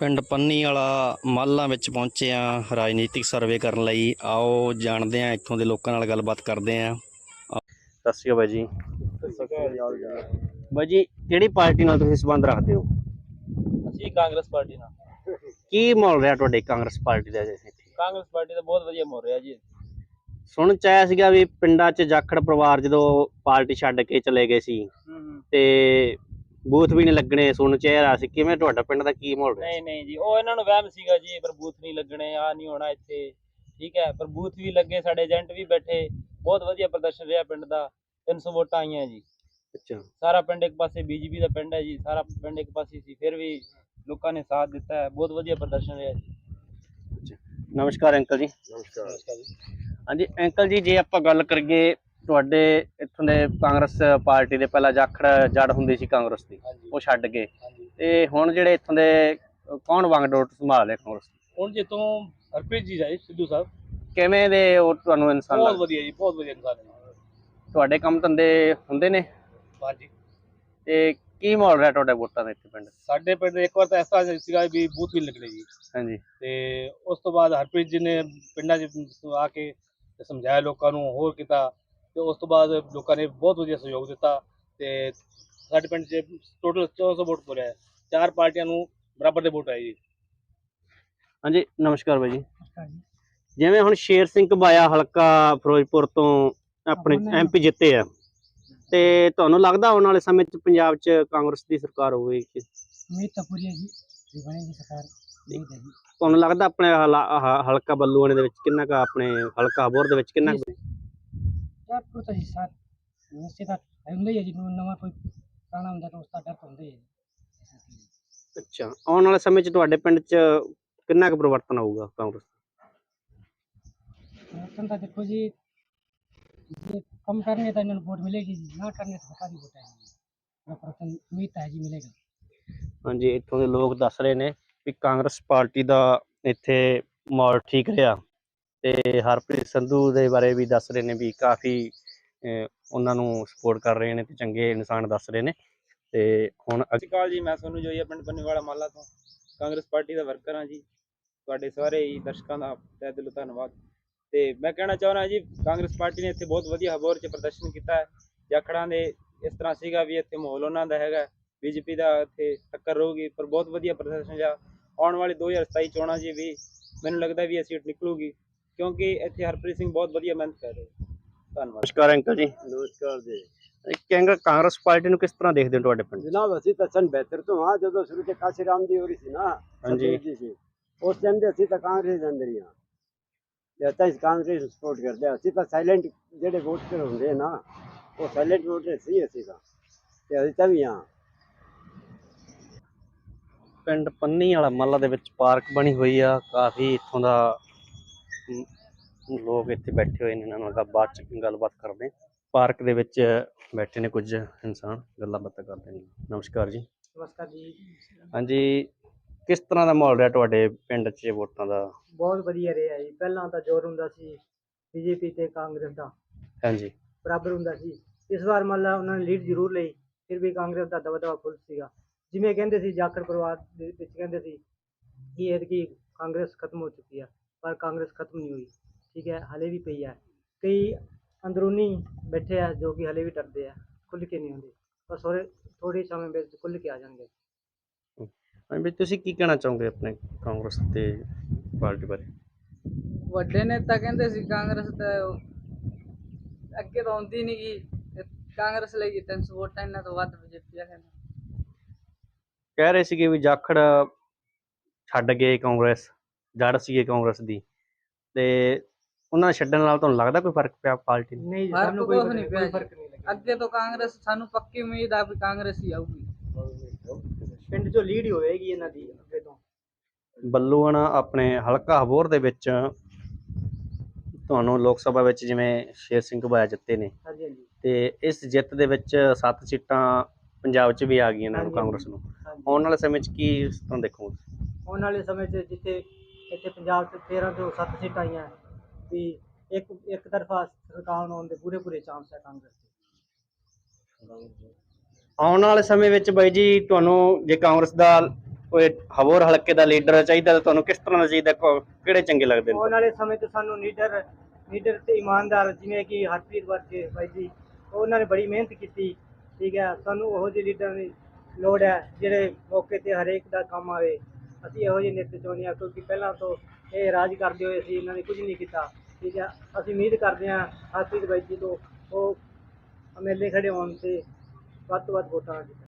ਪਿੰਡ ਪੰਨੀ ਵਾਲਾ ਮਾਲਾਂ ਵਿੱਚ ਪਹੁੰਚੇ ਆ ਰਾਜਨੀਤਿਕ ਸਰਵੇ ਕਰਨ ਲਈ। ਆਓ ਜਾਣਦੇ ਆ ਇੱਥੋਂ ਦੇ ਲੋਕਾਂ ਨਾਲ ਗੱਲਬਾਤ ਕਰਦੇ ਆ ਸਤਿ ਸ਼੍ਰੀ ਅਕਾਲ ਬਾਈ ਜੀ। ਬਾਈ ਜੀ ਕਿਹੜੀ ਪਾਰਟੀ ਨਾਲ ਤੁਸੀਂ ਸੰਬੰਧ ਰੱਖਦੇ ਹੋ? ਅਸੀਂ ਕਾਂਗਰਸ ਪਾਰਟੀ ਨਾਲ। ਕੀ ਮਾਹੌਲ ਰਿਹਾ ਤੁਹਾਡੇ ਕਾਂਗਰਸ ਪਾਰਟੀ ਦਾ ਇੱਥੇ? ਕਾਂਗਰਸ ਪਾਰਟੀ ਦਾ ਬਹੁਤ ਵਧੀਆ ਮੋੜ ਰਿਹਾ ਜੀ। ਸੁਣਨ ਚ ਆਇਆ ਸੀਗਾ ਵੀ ਪਿੰਡਾਂ 'ਚ ਜਾਖੜ ਪਰਿਵਾਰ ਜਦੋਂ ਪਾਰਟੀ ਛੱਡ ਕੇ ਚਲੇ ਗਏ ਸੀ ਤੇ ਬੂਥ ਵੀ ਨਹੀਂ ਲੱਗਣੇ ਸੁਣਨ ਚ ਆਇਆ ਸੀ ਕਿਵੇਂ ਤੁਹਾਡਾ ਪਿੰਡ ਦਾ ਕੀ ਮਾਹੌਲ ਰਿਹਾ ਨਹੀਂ ਨਹੀਂ ਜੀ ਉਹ ਇਹਨਾਂ ਨੂੰ ਵਹਿਮ ਸੀਗਾ ਜੀ ਪਰ ਬੂਥ ਨਹੀਂ ਲੱਗਣੇ ਆ ਨਹੀਂ ਹੋਣਾ ਇੱਥੇ ਠੀਕ ਹੈ ਪਰ ਬੂਥ ਵੀ ਲੱਗੇ ਸਾਡੇ ਏਜੰਟ ਵੀ ਬੈਠੇ ਬਹੁਤ ਵਧੀਆ ਪ੍ਰਦਰਸ਼ਨ ਰਿਹਾ ਪਿੰਡ ਦਾ 300 ਵੋਟਾਂ ਆਈਆਂ ਜੀ। ਅੱਛਾ। ਸਾਰਾ ਪਿੰਡ ਇੱਕ ਪਾਸੇ ਬੀਜੇਪੀ ਦਾ ਪਿੰਡ ਹੈ ਜੀ ਸਾਰਾ ਪਿੰਡ ਇੱਕ ਪਾਸੇ ਸੀ ਫਿਰ ਵੀ ਲੋਕਾਂ ਨੇ ਸਾਥ ਦਿੱਤਾ ਹੈ ਬਹੁਤ ਵਧੀਆ ਪ੍ਰਦਰਸ਼ਨ ਰਿਹਾ ਜੀ। ਨਮਸਕਾਰ ਅੰਕਲ ਜੀ। ਹਾਂਜੀ ਅੰਕਲ ਜੀ ਜੇ ਆਪਾਂ ਗੱਲ ਕਰੀਏ ਤੁਹਾਡੇ ਇੱਥੋਂ ਦੇ ਕਾਂਗਰਸ ਪਾਰਟੀ ਦੇ ਪਹਿਲਾਂ ਜਾਖੜ ਜੜ ਹੁੰਦੀ ਸੀ ਕਾਂਗਰਸ ਦੀ ਉਹ ਛੱਡ ਗਏ ਤੇ ਹੁਣ ਜਿਹੜੇ ਇੱਥੋਂ ਦੇ ਕੌਣ ਵੰਗਡੋਟ ਸੰਭਾਲ ਰਿਹਾ ਕਾਂਗਰਸ? ਹੁਣ ਜੇ ਤੋਂ ਹਰਪ੍ਰੀਤ ਜੀ ਜਾਈ ਸਿੱਧੂ ਸਾਹਿਬ। ਕਿਵੇਂ ਦੇ ਉਹ ਤੁਹਾਨੂੰ ਇਨਸਾਨ ਲੱਗਦੇ? ਵਧੀਆ ਜੀ ਬਹੁਤ ਵਧੀਆ ਇਨਸਾਨ ਤੁਹਾਡੇ ਕੰਮ ਧੰਦੇ ਹੁੰਦੇ ਨੇ? ਹਾਂਜੀ। ਤੇ ਕੀ ਮਾਹੌਲ ਰਿਹਾ ਤੁਹਾਡੇ ਵੋਟਾਂ ਦਾ ਇੱਥੇ ਪਿੰਡ? ਸਾਡੇ ਪਿੰਡ ਇੱਕ ਵਾਰ ਤਾਂ ਐਸਾ ਸੀਗਾ ਵੀ ਬੂਥ ਵੀ ਨੀ ਲੱਗਣੇ ਜੀ। ਹਾਂਜੀ। ਤੇ ਉਸ ਤੋਂ ਬਾਅਦ ਹਰਪ੍ਰੀਤ ਜੀ ਨੇ ਪਿੰਡਾਂ 'ਚ ਆ ਕੇ ਸਮਝਾਇਆ ਲੋਕਾਂ ਨੂੰ ਹੋਰ ਕੀਤਾ ਤੇ ਉਸ ਤੋਂ ਬਾਅਦ ਲੋਕਾਂ ਨੇ ਬਹੁਤ ਵਧੀਆ ਸਹਿਯੋਗ ਦਿੱਤਾ ਤੇ ਸਾਡੇ ਪਿੰਡ 'ਚ ਟੋਟਲ 400 ਵੋਟ ਪੂਰਿਆ ਹੈ। ਚਾਰ ਪਾਰਟੀਆਂ ਨੂੰ ਬਰਾਬਰ ਦੇ ਵੋਟ ਆਏ ਜੀ। ਹਾਂਜੀ ਨਮਸਕਾਰ ਬਾਈ ਜੀ। ਜਿਵੇਂ ਹੁਣ ਸ਼ੇਰ ਸਿੰਘ ਘਬਾਇਆ ਹਲਕਾ ਫਿਰੋਜ਼ਪੁਰ ਤੋਂ ਆਪਣੇ ਐਮਪੀ ਜਿੱਤੇ ਆ ਤੇ ਤੁਹਾਨੂੰ ਲੱਗਦਾ ਆਉਣ ਵਾਲੇ ਸਮੇਂ 'ਚ ਪੰਜਾਬ 'ਚ ਕਾਂਗਰਸ ਦੀ ਸਰਕਾਰ ਹੋਵੇਗੀ ਉਮੀਦ ਤਾਂ ਪੂਰੀ ਹੈ ਜੀ ਵੀ ਬਣੇਗੀ ਸਰਕਾਰ ਤੁਹਾਨੂੰ ਲੱਗਦਾ ਆਪਣੇ ਹਲਕਾ ਬੱਲੂਆਣੇ ਦੇ ਵਿੱਚ ਕਿੰਨਾ ਕੁ ਆਪਣੇ ਹਲਕਾ ਅਬੋਰ ਦੇ ਵਿੱਚ ਕਿੰਨਾ ਕੁ ਕੋ ਤਾਂ ਜੀ ਸਾਥ ਵੈਸੇ ਤਾਂ ਹੁੰਦਾ ਹੀ ਹੈ ਜੀ ਨਵਾਂ ਕੋਈ ਪੁਰਾਣਾ ਹੁੰਦਾ ਤਾਂ ਉਸ ਦਾ ਡਰ ਤਾਂ ਹੁੰਦਾ ਹੀ ਹੈ ਜੀ। ਅੱਛਾ ਆਉਣ ਵਾਲੇ ਸਮੇਂ 'ਚ ਤੁਹਾਡੇ ਪਿੰਡ 'ਚ ਕਿੰਨਾ ਕੁ ਪਰਿਵਰਤਨ ਆਊਗਾ ਕਾਂਗਰਸ ਸਮਰਥਨ ਤਾਂ ਦੇਖੋ ਜੀ ਜੇ ਕੰਮ ਕਰਨੇ ਤਾਂ ਇਹਨਾਂ ਨੂੰ ਵੋਟ ਮਿਲੇਗੀ ਜੀ ਨਾ ਕਰਨੇ ਤਾਂ ਕਾਦੀ ਵੋਟ ਆਏਗੀ ਪ੍ਰਪਰਤਨ ਉਮੀਦ ਤਾਂ ਹੈ ਜੀ ਮਿਲੇਗਾ। ਹਾਂਜੀ ਇੱਥੋਂ ਦੇ ਲੋਕ ਦੱਸ ਰਹੇ ਨੇ ਵੀ ਕਾਂਗਰਸ ਪਾਰਟੀ ਦਾ ਇੱਥੇ ਮਾਹੌਲ ਠੀਕ ਰਿਹਾ। ਤੇ ਹਰਪ੍ਰੀਤ ਸੰਧੂ ਦੇ ਬਾਰੇ ਵੀ ਦੱਸ ਰਹੇ ਨੇ ਵੀ ਕਾਫੀ ਉਹਨਾਂ ਨੂੰ ਸਪੋਰਟ ਕਰ ਰਹੇ ਨੇ ਤੇ ਚੰਗੇ ਇਨਸਾਨ ਦੱਸ ਰਹੇ ਨੇ। ਤੇ ਹੁਣ ਸਤਿ ਸ਼੍ਰੀ ਅਕਾਲ ਜੀ, ਮੈਂ ਸੋਨੂੰ ਜੋਈਆ ਪਿੰਡ ਪੰਨੇਵਾਲਾ ਮਾਲਾ ਤੋਂ। ਕਾਂਗਰਸ ਪਾਰਟੀ ਦਾ ਵਰਕਰ ਹਾਂ ਜੀ। ਤੁਹਾਡੇ ਸਾਰੇ ਹੀ ਦਰਸ਼ਕਾਂ ਦਾ ਤਹਿ ਦਿਲੋਂ ਧੰਨਵਾਦ। ਤੇ ਮੈਂ ਕਹਿਣਾ ਚਾਹੁੰਦਾ ਜੀ, ਕਾਂਗਰਸ ਪਾਰਟੀ ਨੇ ਇੱਥੇ ਬਹੁਤ ਵਧੀਆ ਹਬੋਰ 'ਚ ਪ੍ਰਦਰਸ਼ਨ ਕੀਤਾ ਹੈ। ਜਾਖੜਾਂ ਦੇ ਇਸ ਤਰ੍ਹਾਂ ਸੀਗਾ ਵੀ ਇੱਥੇ ਮਾਹੌਲ ਉਹਨਾਂ ਦਾ ਹੈਗਾ। ਬੀਜੇਪੀ ਦਾ ਇੱਥੇ ਟੱਕਰ ਰਹੂਗੀ, ਪਰ ਬਹੁਤ ਵਧੀਆ ਪ੍ਰਦਰਸ਼ਨ ਜਾ ਆਉਣ ਵਾਲੀ 2027 ਚੋਣਾਂ ਜੀ ਵੀ ਮੈਨੂੰ ਲੱਗਦਾ ਵੀ ਇਹ ਸੀਟ ਨਿਕਲੂਗੀ। ਕਿਉਂਕਿ ਇੱਥੇ ਹਰਪ੍ਰੀਤ ਸਿੰਘ ਬਹੁਤ ਵਧੀਆ ਮਿਹਨਤ ਕਰ ਰਹੇ ਧੰਨਵਾਦ। ਨਮਸਕਾਰ ਅੰਕਲ ਜੀ। ਨਮਸਕਾਰ ਜੀ। ਕਹਿੰਗਾ ਕਾਂਗਰਸ ਪਾਰਟੀ ਨੂੰ ਕਿਸ ਤਰ੍ਹਾਂ ਦੇਖਦੇ ਹੋ ਤੁਹਾਡੇ ਪਿੰਡ? ਜਨਾਬ ਅਸੀਂ ਤਾਂ ਸਨ ਬਿਹਤਰ ਤੋਂ ਹਾਂ ਜਦੋਂ ਸ਼ੁਰੂ ਤੇ ਕਾਸ਼ੀ ਰਾਮ ਜੀ ਹੋ ਰਹੀ ਸੀ ਨਾ ਹਾਂਜੀ। ਜੀ ਉਸ ਟਾਈਮ ਤੇ ਅਸੀਂ ਤਾਂ ਕਾਂਗਰਸ ਦੇ ਅੰਦਰ ਹੀ ਹਾਂ। ਤੇ ਤਾਂ ਇਸ ਕਾਂਗਰਸ ਨੂੰ ਸਪੋਰਟ ਕਰਦੇ ਅਸੀਂ ਤਾਂ ਸਾਇਲੈਂਟ ਜਿਹੜੇ ਵੋਟਰ ਹੁੰਦੇ ਨਾ ਉਹ ਸਾਇਲੈਂਟ ਵੋਟਰ ਸੀ ਅਸੀਂ ਤਾਂ। ਤੇ ਅਸੀਂ ਤਾਂ ਵੀ ਹਾਂ। ਪਿੰਡ ਪੰਨੀ ਵਾਲਾ ਮੱਲਾ ਦੇ ਵਿੱਚ ਪਾਰਕ ਬਣੀ ਹੋਈ ਆ ਕਾਫੀ ਇੱਥੋਂ ਦਾ ਲੋਕ ਇੱਥੇ ਬੈਠੇ ਹੋਏ ਨੇ ਇਹਨਾਂ ਨਾਲ ਬਾਅਦ ਚ ਗੱਲਬਾਤ ਕਰਦੇ। ਪਾਰਕ ਦੇ ਵਿੱਚ ਬੈਠੇ ਨੇ ਕੁਝ ਇਨਸਾਨ ਗੱਲਾਂ ਬਾਤਾਂ ਕਰਦੇ ਨੇ। ਨਮਸਕਾਰ ਜੀ। ਨਮਸਕਾਰ ਜੀ। ਹਾਂਜੀ ਕਿਸ ਤਰ੍ਹਾਂ ਦਾ ਮਾਹੌਲ ਰਿਹਾ ਤੁਹਾਡੇ ਪਿੰਡ 'ਚ ਵੋਟਾਂ ਦਾ? ਬਹੁਤ ਵਧੀਆ ਰਿਹਾ ਜੀ। ਪਹਿਲਾਂ ਤਾਂ ਜ਼ੋਰ ਹੁੰਦਾ ਸੀ ਬੀਜੇਪੀ ਤੇ ਕਾਂਗਰਸ ਦਾ। ਹਾਂਜੀ। ਬਰਾਬਰ ਹੁੰਦਾ ਸੀ। ਇਸ ਵਾਰ ਮੰਨ ਲਾ ਉਹਨਾਂ ਨੇ ਲੀਡ ਜ਼ਰੂਰ ਲਈ ਫਿਰ ਵੀ ਕਾਂਗਰਸ ਦਾ ਦਬਦਬਾ ਫੁੱਲ ਸੀਗਾ। ਜਿਵੇਂ ਕਹਿੰਦੇ ਸੀ ਜਾਖੜ ਪਰਿਵਾਰ ਦੇ ਵਿੱਚ ਕਹਿੰਦੇ ਸੀ ਕਿ ਇਹ ਕਿ ਕਾਂਗਰਸ ਖਤਮ ਹੋ ਚੁੱਕੀ ਹੈ ਪਰ ਕਾਂਗਰਸ ਖਤਮ ਨਹੀਂ ਹੋਈ ਠੀਕ ਹੈ ਹਲੇ ਵੀ ਪਈ ਹੈ। ਕਈ ਅੰਦਰੂਨੀ ਬੈਠੇ ਆ ਜੋ ਕਿ ਹਲੇ ਵੀ ਡਰਦੇ ਆ ਖੁੱਲ ਕੇ ਨਹੀਂ ਹੁੰਦੇ ਬਸ ਥੋੜੇ ਥੋੜੇ ਸਮੇਂ ਵਿੱਚ ਖੁੱਲ ਕੇ ਆ ਜਾਣਗੇ। ਹਾਂਜੀ ਵੀ ਤੁਸੀਂ ਕੀ ਕਹਿਣਾ ਚਾਹੋਗੇ ਆਪਣੇ ਕਾਂਗਰਸ ਤੇ ਪਾਰਟੀ ਬਾਰੇ? ਵੱਡੇ ਨੇਤਾ ਕਹਿੰਦੇ ਸੀ ਕਾਂਗਰਸ ਤਾਂ ਅੱਗੇ ਤਾਂ ਆਉਂਦੀ ਨਹੀਂ ਗੀ ਕਾਂਗਰਸ ਲਈ ਜੀ 300 ਵੋਟਾਂ ਇਹਨਾਂ ਤੋਂ ਵੱਧ ਬੀਜੇਪੀ ਆ ਕਹਿੰਦੇ ਕਹਿ ਰਹੇ ਸੀਗੇ ਵੀ ਜਾਖੜ ਛੱਡ ਗਏ ਕਾਂਗਰਸ। ਜੜ ਸੀਗੇ ਕਾਂਗਰਸ ਦੀ ਤੇ ਉਹਨਾਂ ਛੱਡਣ ਨਾਲ ਤੁਹਾਨੂੰ ਲੱਗਦਾ ਕੋਈ ਫ਼ਰਕ ਪਿਆ ਪਾਰਟੀ ਨੂੰ? ਨਹੀਂ ਜੀ, ਫ਼ਰਕ ਸਾਨੂੰ ਕੋਈ ਕੁਛ ਨਹੀਂ ਪਿਆ ਕੋਈ ਜੀ। ਫ਼ਰਕ ਨਹੀਂ ਲੱਗਿਆ। ਅੱਗੇ ਤੋਂ ਕਾਂਗਰਸ ਸਾਨੂੰ ਪੱਕੀ ਉਮੀਦ ਆ ਵੀ ਕਾਂਗਰਸ ਹੀ ਆਊਗੀ। ਪਿੰਡ 'ਚੋਂ ਲੀਡ ਹੀ ਹੋਵੇਗੀ ਇਹਨਾਂ ਦੀ ਅੱਗੇ ਤੋਂ। ਬੱਲੂਆਣਾ ਆਪਣੇ ਹਲਕਾ ਹਬੋਰ ਦੇ ਵਿੱਚ ਤੁਹਾਨੂੰ ਲੋਕ ਸਭਾ ਵਿੱਚ ਜਿਵੇਂ ਸ਼ੇਰ ਸਿੰਘ ਘਬਾਇਆ ਜਿੱਤੇ ਨੇ। ਹਾਂਜੀ ਹਾਂਜੀ। ਤੇ ਇਸ ਜਿੱਤ ਦੇ ਵਿੱਚ ਸੱਤ ਸੀਟਾਂ ਪੰਜਾਬ 'ਚ ਵੀ ਆ ਗਈਆਂ ਨੇ ਹਾਂਜੀ, ਕਾਂਗਰਸ ਨੂੰ। ਹਾਂਜੀ। ਆਉਣ ਵਾਲੇ ਸਮੇਂ 'ਚ ਕੀ ਤੁਹਾਨੂੰ ਦੇਖੋਗੇ? ਆਉਣ ਵਾਲੇ ਸਮੇਂ 'ਚ ਜਿੱਥੇ ਇੱਥੇ ਪੰਜਾਬ 'ਚ 13 ਤੋਂ 7 ਸੀਟਾਂ ਆਈਆਂ ਵੀ ਇੱਕ ਇੱਕ ਤਰਫਾ ਸਰਕਾਰ ਆਉਣ ਦੇ ਪੂਰੇ ਪੂਰੇ ਚਾਂਸ ਹੈ ਕਾਂਗਰਸ ਦੇ। ਆਉਣ ਵਾਲੇ ਸਮੇਂ ਵਿੱਚ ਬਾਈ ਜੀ ਤੁਹਾਨੂੰ ਜੇ ਕਾਂਗਰਸ ਦਾ ਕੋਈ ਹਵੋਰ ਹਲਕੇ ਦਾ ਲੀਡਰ ਚਾਹੀਦਾ ਤਾਂ ਤੁਹਾਨੂੰ ਕਿਸ ਤਰ੍ਹਾਂ ਦਾ ਚਾਹੀਦਾ? ਕਿਹੜੇ ਚੰਗੇ ਲੱਗਦੇ ਨੇ? ਆਉਣ ਵਾਲੇ ਸਮੇਂ 'ਚ ਸਾਨੂੰ ਲੀਡਰ ਲੀਡਰ ਤੇ ਇਮਾਨਦਾਰ ਜਿਵੇਂ ਕਿ ਹਰਪ੍ਰੀਤ ਵਰਗੇ ਬਾਈ ਜੀ ਉਹਨਾਂ ਨੇ ਬੜੀ ਮਿਹਨਤ ਕੀਤੀ ਠੀਕ ਹੈ। ਸਾਨੂੰ ਉਹੋ ਜਿਹੇ ਲੀਡਰ ਦੀ ਲੋੜ ਹੈ ਜਿਹੜੇ ਮੌਕੇ ਤੇ ਹਰੇਕ ਦਾ ਕੰਮ ਆਵੇ। ਅਸੀਂ ਇਹੋ ਜਿਹੇ ਨੇਤਾ ਚਾਹੁੰਦੇ ਹਾਂ ਕਿਉਂਕਿ ਪਹਿਲਾਂ ਤੋਂ ਇਹ ਰਾਜ ਕਰਦੇ ਹੋਏ ਅਸੀਂ ਇਹਨਾਂ ਨੇ ਕੁਝ ਨਹੀਂ ਕੀਤਾ। ਠੀਕ ਹੈ ਅਸੀਂ ਉਮੀਦ ਕਰਦੇ ਹਾਂ ਹਰਪ੍ਰੀਤ ਬਾਈ ਜੀ ਤੋਂ ਉਹ ਐਮਐਲਏ ਖੜੇ ਹੋਣ ਤੇ ਵੱਧ ਤੋਂ ਵੱਧ ਵੋਟਾਂ